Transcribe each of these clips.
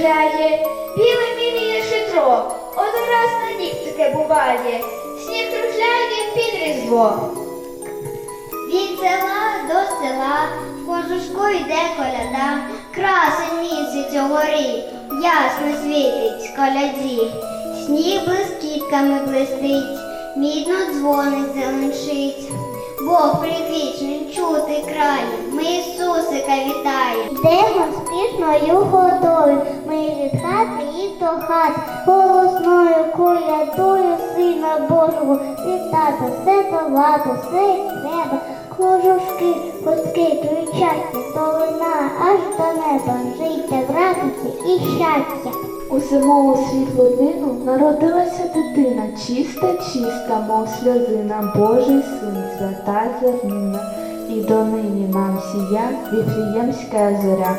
кружляє, біле міліє шитро, один раз на рік таке буває, сніг кружляє під різдво. Від села до села в кожушку йде коляда, красень місяць у горі, ясно світить коляді, сніг блискітками блистить, мідно дзвоник зеленшить. Бог предвічний чути краєм, Ісусика вітаємо. Йдемо спішною ходою, ми від хати і до хати, голосною колядою Сина Божого, від тата все до ладу, все неба, кожушки, пустки, кричаття, долина аж до неба, життя радості і щастя. У зимову світлу днину народилася дитина, чиста, чиста, мов сльозина, Божий син, свята зернина, і донині нам сія віфліємська зоря.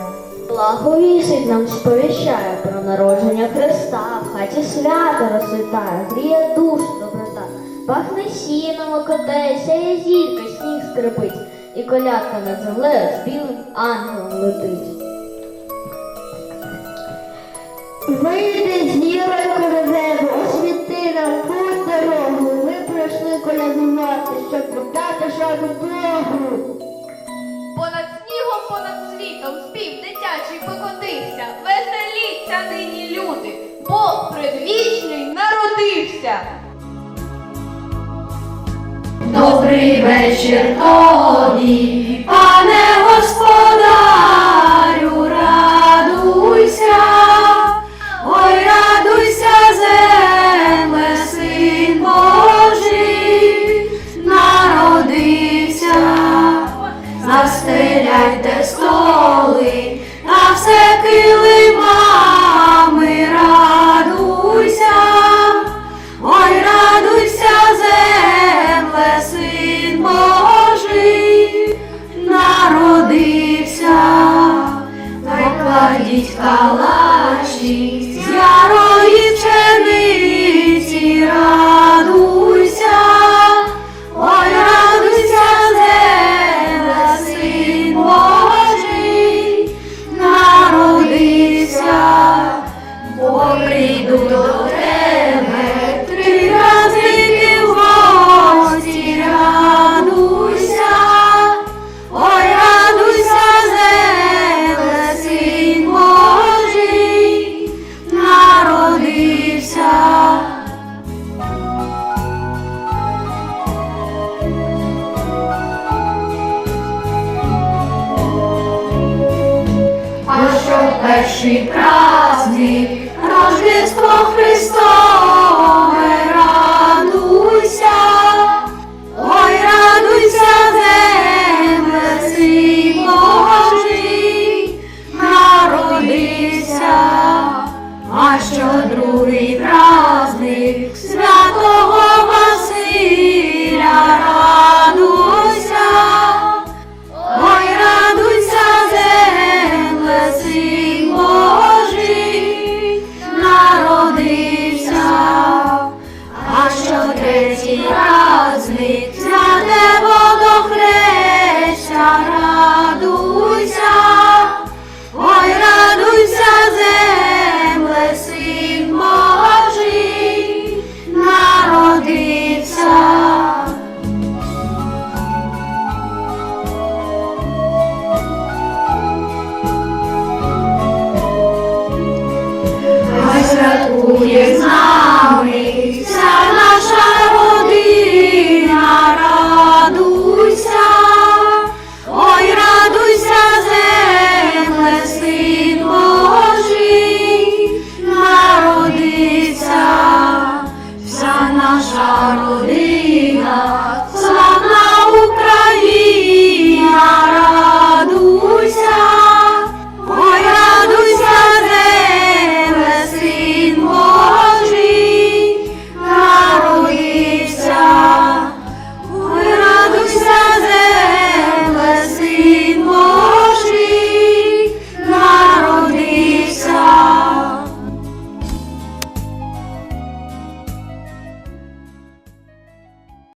Благовісить нам сповіщає про народження Христа, в хаті свято розцвітає, гріє душу доброта, пахне сіном окотає, сяє зірка, сніг скрипить, і колядка над землею з білим ангелом летить. Вийди предвічний народився. Добрий вечір тобі, кладіть калачі перший праздник, Рождество Христове, радуйся, ой, радуйся, земле, син Божий, народися, а що другий раз. Дитя небо до хреща, радуйся, ой, радуйся, земле, син Божий, народився. Ой, святкує з нами. शारुरे